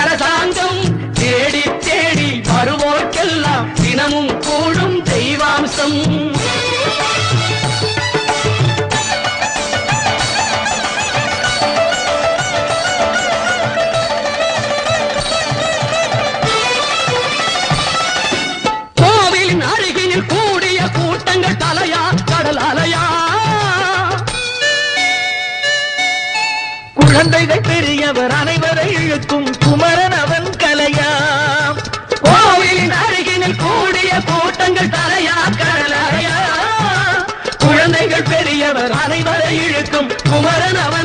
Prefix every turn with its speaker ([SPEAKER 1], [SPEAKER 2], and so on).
[SPEAKER 1] அரசாங்கம் தேடி தேடி வருவோர்க்கெல்லாம் தினமும் கூடும் தெய்வாம்சம். கோவிலின் அருகினில் கூடிய கூட்டங்கள் தலையா கடல் அலையா குழந்தைகள் பெரியவரா கடலையா குழந்தைகள் பெரியவர் அனைவரை இழுக்கும் குமரன் அவன்